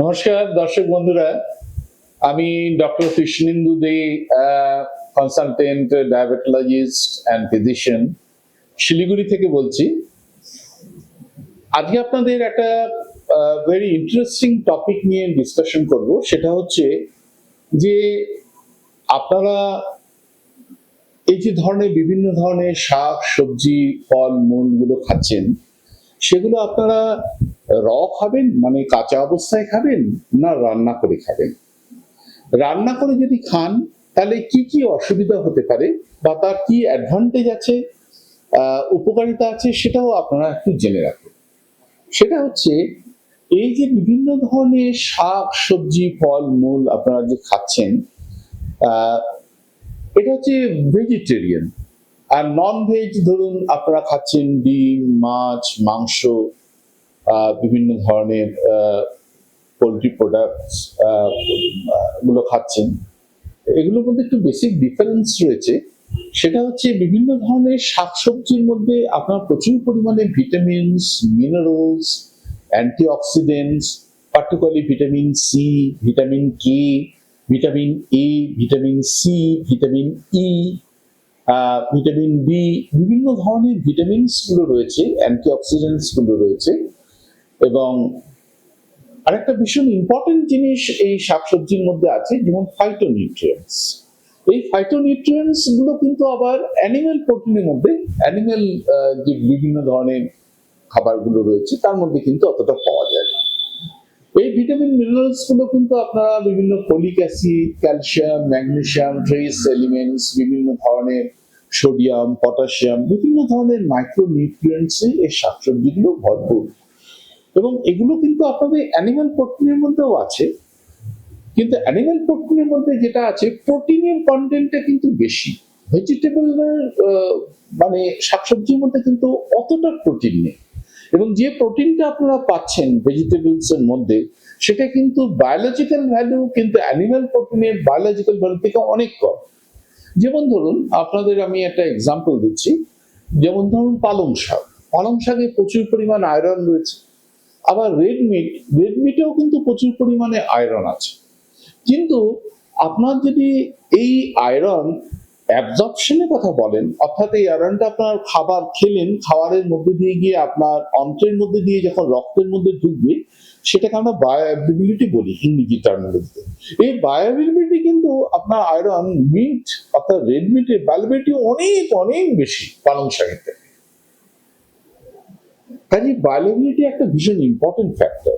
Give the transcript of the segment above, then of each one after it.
নমস্কার, দর্শক বন্ধুরা, আমি doctor Krishnendu De consultant diabetologist and physician Siliguri থেকে বলছি। আজকে আপনাদের একটা ভেরি ইন্টারেস্টিং টপিক নিয়ে ডিসকাশন করব। সেটা হচ্ছে যে আপনারা এই যে ধরনের বিভিন্ন ধরনের শাক, সবজি, ফল, মূলগুলো খাচ্ছেন সেগুলো আপনারা র খাবেন মানে কাঁচা অবস্থায় খাবেন না রান্না করে খাবেন? রান্না করে যদি খান, তাহলে কি কি অসুবিধা হতে পারে বা তার কি অ্যাডভান্টেজ আছে? উপকারিতা আছে সেটাও আপনারা একটু জেনে রাখুন। সেটা হচ্ছে, এই যে বিভিন্ন ধরনের শাক, সবজি, ফল, মূল আপনারা যে খাচ্ছেন এটা হচ্ছে ভেজিটেরিয়ান আর নন ভেজ ধরুন আপনারা খাচ্ছেন ডিম, মাছ, মাংস বিভিন্ন ধরনের পোলট্রি প্রোডাক্টসগুলো খাচ্ছেন। এগুলোর মধ্যে একটু বেসিক ডিফারেন্স রয়েছে। সেটা হচ্ছে বিভিন্ন ধরনের শাকসবজির মধ্যে আপনার প্রচুর পরিমাণে vitamins minerals antioxidants particularly vitamin C vitamin K vitamin A vitamin C vitamin E vitamin B বিভিন্ন ধরনের ভিটামিনসগুলো রয়েছে অ্যান্টিঅক্সিডেন্টসগুলো রয়েছে। এবং আরেকটা ভীষণ ইম্পর্টেন্ট জিনিস এই শাকসবজির মধ্যে আছে, যেমন ফাইটোনিউট্রিয়েন্টস এই ফাইটোনিউট্রিয়েন্টসগুলো কিন্তু আবার অ্যানিমেল প্রোটিনের মধ্যে অ্যানিমেল যে বিভিন্ন ধরনের খাবারগুলো রয়েছে, তার মধ্যে কিন্তু অতটা পাওয়া যায় না। এই ভিটামিন মিনারেলসগুলো কিন্তু আপনারা বিভিন্ন folic acid calcium magnesium trace elements বিভিন্ন ধরনের সোডিয়াম, পটাশিয়াম, বিভিন্ন ধরনের মাইক্রো নিউট্রিয়েন্টসে এই শাকসবজিগুলো ভরপুর। এবং এগুলো কিন্তু আপনাদের অ্যানিমাল প্রোটিনের মধ্যেও আছে। কিন্তু অ্যানিমাল প্রোটিনের মধ্যে যেটা আছে প্রোটিনের কন্টেন্টটা কিন্তু বেশি। ভেজিটেবলের মানে শাকসবজির মধ্যে কিন্তু অতটা প্রোটিন নেই। এবং যে প্রোটিনটা আপনারা পাচ্ছেন ভেজিটেবলস এর মধ্যে, সেটা কিন্তু বায়োলজিক্যাল ভ্যালু কিন্তু অ্যানিমাল প্রোটিনের বায়োলজিক্যাল ভ্যালু থেকে অনেক কম। যেমন ধরুন, আপনাদের আমি একটা এক্সাম্পল দিচ্ছি। যেমন ধরুন পালং শাক। পালং শাকে প্রচুর পরিমাণ আয়রন রয়েছে। আবার রেড মিট রেড মিটেও কিন্তু প্রচুর পরিমাণে আয়রন আছে। কিন্তু আপনার যদি এই আয়রন অ্যাবজর্পশনের কথা বলেন, অর্থাৎ এই আয়রনটা আপনার খাবার খেলেন, খাবারের মধ্যে দিয়ে গিয়ে আপনার অন্ত্রের মধ্যে দিয়ে যখন রক্তের মধ্যে ঢুকবে সেটাকে আমরা বায়োঅ্যাভেবিলিটি বলি ইংরেজি টার্মিনোলজিতে এই বায়োঅ্যাভেবিলিটি কিন্তু আপনার আয়রন মিট অর্থাৎ রেড মিটের বায়োঅ্যাভেবিলিটি অনেক অনেক বেশি পালং শাকের থেকে। কাজে বায়োঅ্যাভেবিলিটি একটা ভীষণ ইম্পর্টেন্ট ফ্যাক্টর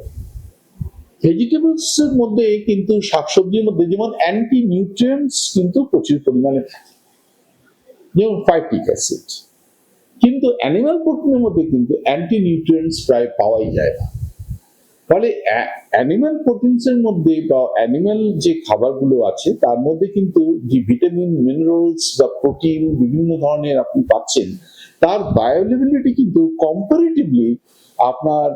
ভেজিটেবলস এর মধ্যে কিন্তু শাকসবজির মধ্যে যেমন অ্যান্টি নিউট্রিয়েন্টস কিন্তু প্রচুর পরিমাণে থাকে। যেমন ফাইটিক অ্যাসিড কিন্তু অ্যানিমাল প্রোটিনের মধ্যে কিন্তু অ্যান্টি নিউট্রিয়েন্টস প্রায় পাওয়াই যায় না। ফলে অ্যানিমাল প্রোটিনস এর মধ্যে বা অ্যানিমাল যে খাবারগুলো আছে, তার মধ্যে কিন্তু যে ভিটামিন মিনারেলস বা প্রোটিন বিভিন্ন ধরনের আপনি পাচ্ছেন, তার বায়োলেবিলিটি কিন্তু কম্পারেটিভলি আপনার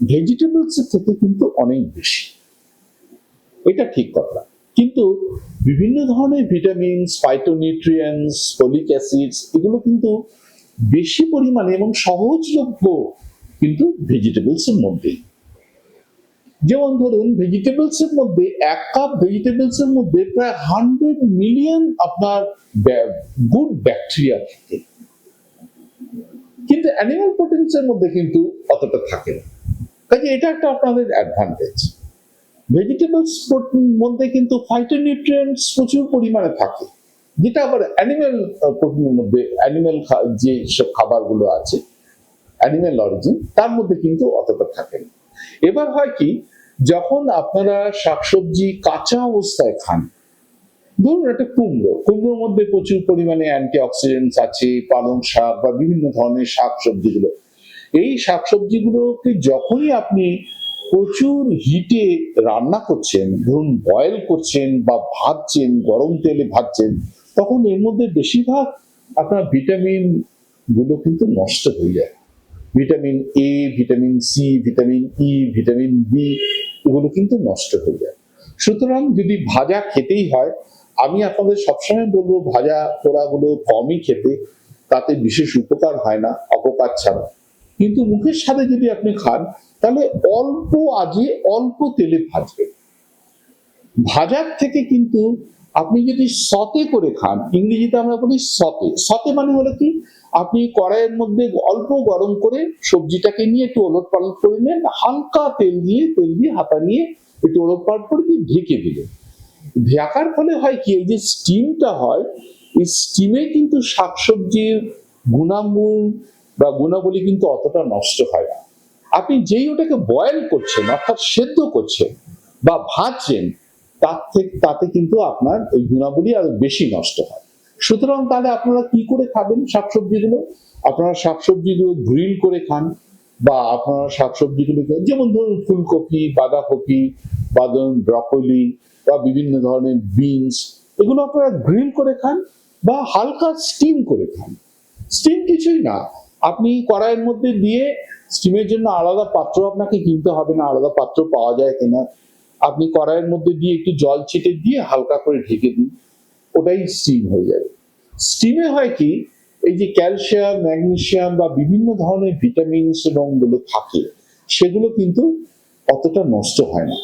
ভেজিটেবলস এর থেকে কিন্তু অনেক বেশি। এটা ঠিক কথা। কিন্তু বিভিন্ন ধরনের ভিটামিনস ফাইটোনিউট্রিয়েন্টস ফলিক অ্যাসিডস এগুলো কিন্তু বেশি পরিমাণে এবং সহজলভ্য কিন্তু ভেজিটেবলস এর মধ্যেই। যেমন ধরুন ভেজিটেবলস এর মধ্যে এক কাপ ভেজিটেবলস এর মধ্যে প্রায় হান্ড্রেড মিলিয়ন আপনার গুড ব্যাকটেরিয়া থাকে। কিন্তু অ্যানিমাল প্রোটিনস এর মধ্যে কিন্তু অতটা থাকে না। কাজে এটা একটা আপনাদের অ্যাডভান্টেজ ভেজিটেবলস মধ্যে কিন্তু ফাইটোনিউট্রিয়েন্টস প্রচুর পরিমাণে থাকে। যেটা আবার অ্যানিমেল প্রোটিনের মধ্যে অ্যানিমেল যে সব খাবারগুলো আছে অ্যানিমেল অরিজিন তার মধ্যে কিন্তু অতটা থাকে না। এবার হয় কি, যখন আপনারা শাকসবজি কাঁচা অবস্থায় খান, ধরুন একটা কুমড়ো, কুমড়োর মধ্যে প্রচুর পরিমাণে অ্যান্টি অক্সিডেন্টস আছে, পালং শাক বা বিভিন্ন ধরনের শাক সবজিগুলো এই শাক সবজিগুলোকে যখনই আপনি প্রচুর হিটে রান্না করছেন, ধরুন বয়েল করছেন বা ভাজছেন, গরম তেলে ভাজছেন, তখন এর মধ্যে বেশিরভাগ আপনার ভিটামিনগুলো কিন্তু নষ্ট হয়ে যায়। Vitamin A vitamin C vitamin E vitamin B এগুলো কিন্তু নষ্ট হয়ে যায়। সুতরাং যদি ভাজা খেতেই হয়, আমি আপনাদের সবসময় বলব, ভাজা পোড়াগুলো কমই খেতে, তাতে বিশেষ উপকার হয় না, অপকার ছাড়া। কিন্তু মুখের সাথে যদি আপনি খান, তাহলে অল্প আজে অল্প তেলে ভাজবেন। ভাজার থেকে কিন্তু আপনি যদি সতে করে খান, ইংরেজিতে আমরা বলি সতে। সতে মানে হলো কি? আপনি কড়াইয়ের মধ্যে অল্প গরম করে সবজিটাকে নিয়ে একটু ওলট পালট করে নেন, হালকা তেল দিয়ে তেল দিয়ে হাতা নিয়ে একটু ওলট পালট করে দিয়ে ঢেকে দিলেন। ঢাকার ফলে হয় কি? এই যে স্টিমটা হয়, এই স্টিমে কিন্তু শাকসবজির গুণাগুণ বা গুণাবলী কিন্তু অতটা নষ্ট হয় না। আপনি যেই ওটাকে বয়েল করছেন, অর্থাৎ সেদ্ধ করছেন বা ভাজছেন তার থেকে, তাতে কিন্তু আপনার ওই গুণাবলী আরও বেশি নষ্ট হয়। সুতরাং তাহলে আপনারা কি করে খাবেন শাকসবজিগুলো? আপনারা শাকসবজিগুলো গ্রিল করে খান বা আপনারা শাকসবজিগুলোকে, যেমন ধরুন ফুলকপি, বাঁধাকপি বা ধরুন ব্রকলি বা বিভিন্ন ধরনের বিনস এগুলো আপনারা গ্রিল করে খান বা হালকা স্টিম করে খান। স্টিম কিছুই না। আপনি কড়াইয়ের মধ্যে দিয়ে স্টিমের জন্য আলাদা পাত্র আপনাকে কিনতে হবে না, আলাদা পাত্র পাওয়া যায় কিনা। আপনি কড়াইয়ের মধ্যে দিয়ে একটু জল ছিটে দিয়ে হালকা করে ঢেকে দিন, ওটাই স্টিম হয়ে যাবে। স্টিমে হয় কি, এই যে ক্যালসিয়াম ম্যাগনেসিয়াম বা বিভিন্ন ধরনের ভিটামিনস এবংগুলো থাকে, সেগুলো কিন্তু অতটা নষ্ট হয় না।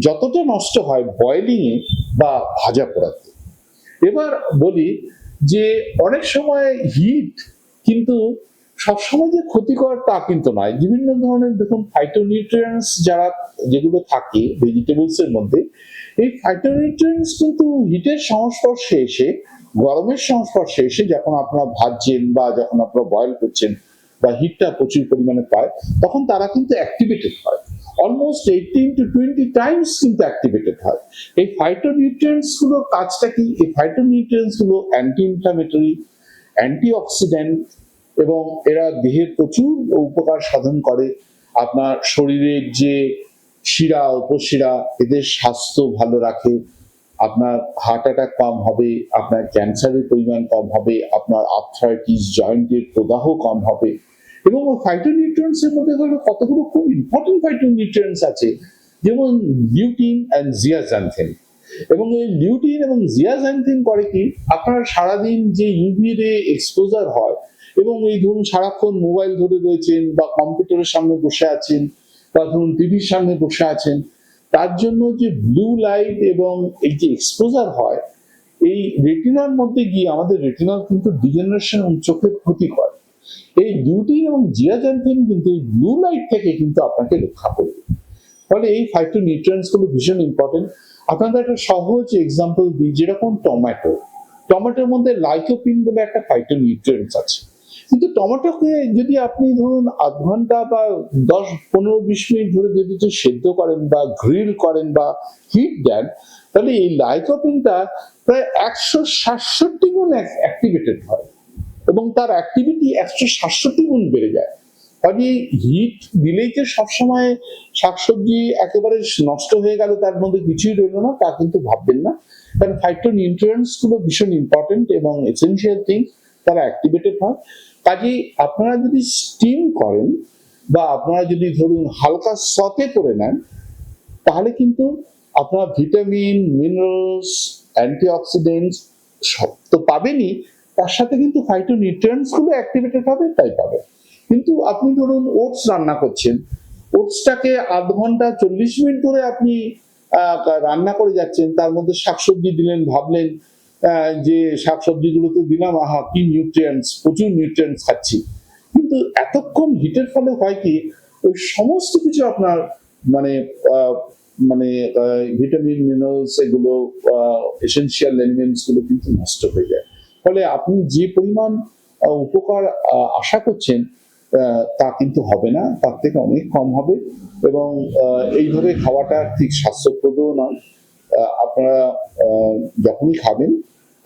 যতটা নষ্ট হয় বয়েলিং এ বা ভাজা পোড়াতে। এবার বলি যে অনেক সময় হিট কিন্তু সবসময় যে ক্ষতিকর তা কিন্তু নয়। বিভিন্ন ধরনের দেখুন ফাইটোনিউট্রিয়েন্টস যারা যেগুলো থাকে ভেজিটেবলস এর মধ্যে, এই ফাইটোনিউট্রিয়েন্টস কিন্তু হিটের সংস্পর্শে এসে, গরমের সংস্পর্শে এসে যখন আপনারা ভাজছেন বা যখন আপনারা বয়েল করছেন বা হিটটা প্রচুর পরিমাণে পায়, তখন তারা কিন্তু অ্যাক্টিভেটেড হয়। Almost eighteen to twenty times কিন্তু অ্যাক্টিভেটেড হয়। এই ফাইটোনিউট্রিয়েন্টসগুলোর কাজটা কি? এই ফাইটোনিউট্রিয়েন্টসগুলো অ্যান্টি ইনফ্লামেটরি অ্যান্টিঅক্সিডেন্ট এবং এরা দেহের প্রচুর উপকার সাধন করে। আপনার শরীরের যে শিরা, উপশিরা, এদের স্বাস্থ্য ভালো রাখে। আপনার হার্ট অ্যাটাক কম হবে, আপনার ক্যান্সারের পরিমাণ কম হবে, আপনার আর্থ্রাইটিস জয়েন্টের প্রদাহ কম হবে। এবং ফাইটোনিউট্রিয়েন্টস এর মধ্যে ধরো কতগুলো খুব ইম্পর্টেন্ট ফাইটোনিউট্রিয়েন্টস আছে। যেমন লিউটিন অ্যান্ড জিয়াজান্থেন এবং এই লিউটিন এবং জিয়াজান্থিন করে কি? আপনার সারাদিন যে ইউভি রে এক্সপোজার হয় এবং এই ধরুন সারাক্ষণ মোবাইল ধরে রয়েছেন বা কম্পিউটারের সামনে বসে আছেন বা ধরুন টিভির সামনে বসে আছেন, তার জন্য যে ব্লু লাইট এবং এই যে এক্সপোজার হয়, এই রেটিনার মধ্যে গিয়ে আমাদের রেটিনার কিন্তু ডিজেনারেশন এবং চোখের ক্ষতি করে। এই লিউটিন এবং জিয়াজান্থিন কিন্তু এই ব্লু লাইট থেকে কিন্তু আপনাকে রক্ষা করবে ফলে এই ফাইটো নিউট্রিয়েন্টসগুলো ভীষণ ইম্পর্টেন্ট আপনাদের একটা সহজ এক্সাম্পল দিই, যেরকম টমেটো। টমেটোর মধ্যে লাইকোপিন বলে একটা ফাইটো নিউট্রিয়েন্টস আছে। কিন্তু টমেটোকে যদি আপনি ধরুন আধ ঘণ্টা বা দশ, পনেরো, বিশ মিনিট ধরে যদি সেদ্ধ করেন বা গ্রিল করেন বা হিট দেন, তাহলে এই লাইকোপিনটা প্রায় একশো সাতষট্টি গুণ অ্যাক্টিভেটেড হয়। এবং তার অ্যাক্টিভিটি একশো সাতষট্টি গুণ বেড়ে যায়। কাজে হিট দিলেই যে সবসময় শাকসবজি একেবারে নষ্ট হয়ে গেল, তার মধ্যে কিছুই রইল না, তা কিন্তু ভাববেন না। কারণ ফাইটো নিউট্রিয়েন্টসগুলো ভীষণ ইম্পর্টেন্ট এবং এসেন্সিয়াল থিং তারা অ্যাক্টিভেটেড হয়। কাজেই আপনারা যদি স্টিম করেন বা আপনারা যদি ধরুন হালকা সতে করে নেন, তাহলে কিন্তু আপনারা ভিটামিন মিনারেলস অ্যান্টিঅক্সিডেন্টস সব তো পাবেনই, তার সাথে কিন্তু ফাইটো গুলো অ্যাক্টিভেটেড হবে, তাই পাবে কিন্তু আপনি ধরুন ওটস রান্না করছেন ওটসটাকে আধ ঘণ্টা চল্লিশ মিনিট ধরে আপনি রান্না করে যাচ্ছেন, তার মধ্যে শাকসবজি দিলেন, ভাবলেন যে শাকসবজিগুলো তো দিলাম, আহা, কি নিউট্রিয়েন্টস প্রচুর নিউট্রিয়েন্টস খাচ্ছি। কিন্তু এতক্ষণ হিটের ফলে হয় কি, ওই সমস্ত কিছু আপনার মানে মানে ভিটামিন মিনারেলস এগুলো এসেন্সিয়াল এলিমেন্টসগুলো কিন্তু নষ্ট হয়ে যায়। ফলে আপনি যে পরিমাণ উপকার আশা করছেন তা কিন্তু হবে না, তার থেকে অনেক কম হবে এবং এইভাবে খাওয়াটা ঠিক স্বাস্থ্যপ্রদও নয়। আপনারা যখনই খাবেন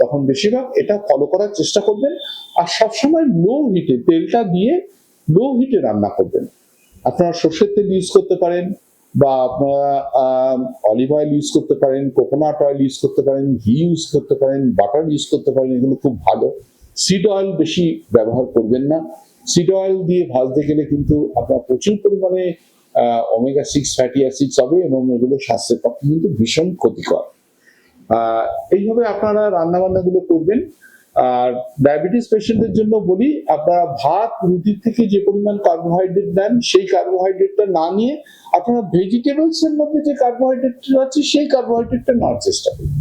তখন বেশিরভাগ এটা ফলো করার চেষ্টা করবেন আর সবসময় লো হিটে তেলটা দিয়ে লো হিটে রান্না করবেন। আপনারা সর্ষের তেল ইউজ করতে পারেন বা আপনারা অলিভ অয়েল ইউজ করতে পারেন কোকোনাট অয়েল ইউজ করতে পারেন, ঘি ইউজ করতে পারেন বাটার ইউজ করতে পারেন, এগুলো খুব ভালো। সিড অয়েল বেশি ব্যবহার করবেন না। সিড অয়েল দিয়ে ভাজতে গেলে কিন্তু আপনার প্রচুর পরিমাণে ওমেগা সিক্স ফ্যাটি অ্যাসিডস হবে এবং এগুলো স্বাস্থ্যের পক্ষে কিন্তু ভীষণ ক্ষতিকর। এইভাবে আপনারা রান্না গুলো করবেন। আর ডায়াবেটিস পেশেন্টের জন্য বলি, আপনারা ভাত রুটির থেকে যে পরিমাণ কার্বোহাইড্রেট নেন, সেই কার্বোহাইড্রেটটা না নিয়ে আপনারা ভেজিটেবলস এর মধ্যে যে কার্বোহাইড্রেটটা আছে, সেই কার্বোহাইড্রেটটা নেওয়ার চেষ্টা করুন।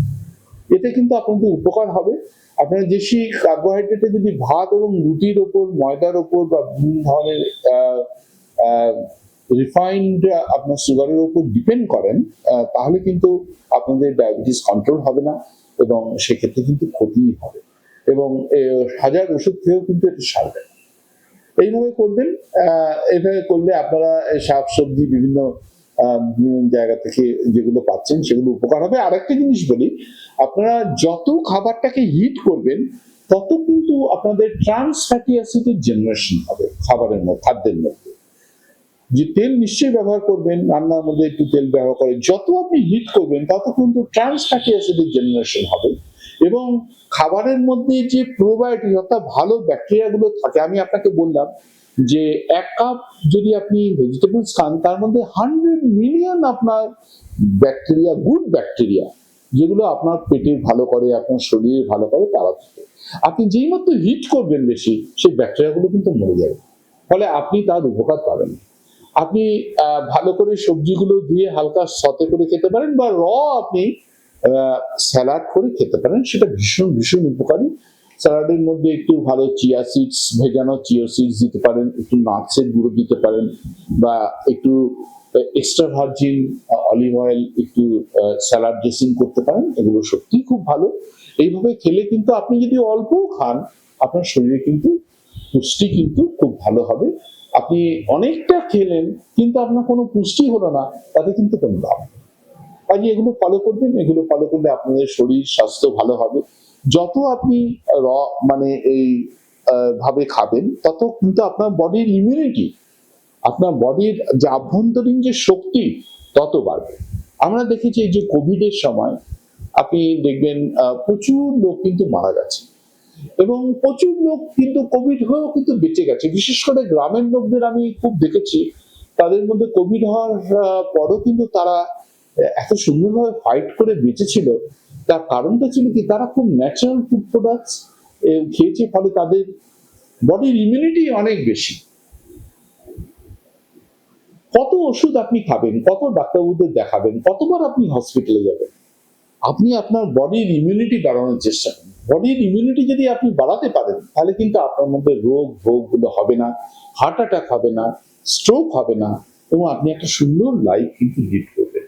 এতে কিন্তু আপনাদের উপকার হবে। আপনারা বেশি কার্বোহাইড্রেটে যদি ভাত এবং রুটির ওপর, ময়দার ওপর বা বিভিন্ন ধরনের রিফাইন্ড আপনার সুগারের উপর ডিপেন্ড করেন তাহলে কিন্তু আপনাদের ডায়াবেটিস কন্ট্রোল হবে না এবং সেক্ষেত্রে কিন্তু ক্ষতিই হবে। এবং হাজার ওষুধ খেয়েও কিন্তু এটা সারবে এইভাবে করবেন এইভাবে করলে আপনারা শাকসবজি বিভিন্ন বিভিন্ন জায়গা থেকে যেগুলো পাচ্ছেন সেগুলো উপকার হবে। আর একটা জিনিস বলি, আপনারা যত খাবারটাকে হিট করবেন, তত কিন্তু আপনাদের ট্রান্স ফ্যাটি অ্যাসিডের জেনারেশন হবে, খাবারের মধ্যে, খাদ্যের মধ্যে। যে তেল নিশ্চয়ই ব্যবহার করবেন, রান্নার মধ্যে একটু তেল ব্যবহার করেন যত আপনি হিট করবেন, তত কিন্তু ট্রান্স ফ্যাটি অ্যাসিডের জেনারেশন হবে। এবং খাবারের মধ্যে যে প্রোবায়োটিক অর্থাৎ ভালো ব্যাকটেরিয়া গুলো থাকে, আমি আপনাকে বললাম যে এক কাপ যদি আপনি ভেজিটেবলস খান, তার মধ্যে হান্ড্রেড মিলিয়ন আপনার ব্যাকটেরিয়া গুড ব্যাকটেরিয়া যেগুলো আপনার পেটে ভালো করে, আপনার শরীরে ভালো করে তারা থাকে। আপনি যেই মাত্র হিট করবেন বেশি, সেই ব্যাকটেরিয়াগুলো কিন্তু মরে যাবে। ফলে আপনি তার উপকার পাবেন। আপনি ভালো করে সবজিগুলো দিয়ে হালকা সতে করে খেতে পারেন বা র আপনি স্যালাড করে খেতে পারেন। সেটা ভীষণ ভীষণ উপকারী। স্যালাডের মধ্যে একটু ভালো চিয়া সিডস, ভেজানো চিয়া সিডস দিতে পারেন, একটু নাটসের গুঁড়ো দিতে পারেন বা একটু এক্সট্রা ভার্জিন অলিভ অয়েল একটু স্যালাড ড্রেসিং করতে পারেন। এগুলো সত্যিই খুব ভালো। এইভাবে খেলে কিন্তু আপনি যদি অল্পও খান, আপনার শরীরে কিন্তু পুষ্টি কিন্তু খুব ভালো হবে। আপনি অনেকটা খেলেন, কিন্তু আপনার কোনো পুষ্টি হলো না, তাতে কিন্তু কোনো লাভ কাজে এগুলো ফলো করবেন, এগুলো ফলো করলে আপনাদের শরীর, স্বাস্থ্য ভালো হবে। যত আপনি র মানে এই ভাবে খাবেন, তত কিন্তু আপনার বডির ইমিউনিটি আপনার বডির যে আভ্যন্তরীণ যে শক্তি, তত বাড়বে। আমরা দেখেছি এই যে কোভিডের সময়, আপনি দেখবেন প্রচুর লোক কিন্তু মারা গেছে। এবং প্রচুর লোক কিন্তু কোভিড হয়েও কিন্তু বেঁচে গেছে। বিশেষ করে গ্রামের লোকদের আমি খুব দেখেছি, তাদের মধ্যে কোভিড হওয়ার পরও কিন্তু তারা এত সুন্দরভাবে ফাইট করে বেঁচেছিল। তার কারণটা ছিল কি, তারা খুব ন্যাচারাল ফুড প্রোডাক্টস খেয়েছে, ফলে তাদের বডির ইমিউনিটি অনেক বেশি। কত ওষুধ আপনি খাবেন, কত ডাক্তারবাবুদের দেখাবেন, কতবার আপনি হসপিটালে যাবেন? আপনি আপনার বডির ইমিউনিটি বাড়ানোর চেষ্টা করুন। বডির ইমিউনিটি যদি আপনি বাড়াতে পারেন, তাহলে কিন্তু আপনার মধ্যে রোগ ভোগগুলো হবে না হার্ট অ্যাটাক হবে না স্ট্রোক হবে না, এবং আপনি একটা সুন্দর লাইফ কিন্তু লিড করবেন।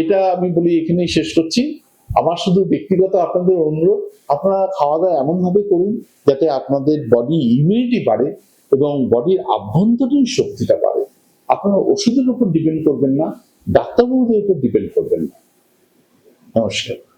এটা আমি বলি, এখানেই শেষ করছি। আমার শুধু ব্যক্তিগত আপনাদের অনুরোধ, আপনারা খাওয়া দাওয়া এমন ভাবে করুন যাতে আপনাদের বডি ইমিউনিটি বাড়ে এবং বডির আভ্যন্তরীণ শক্তিটা বাড়ে। আপনারা ওষুধের উপর ডিপেন্ড করবেন না। ডাক্তারবাবুদের উপর ডিপেন্ড করবেন না। নমস্কার।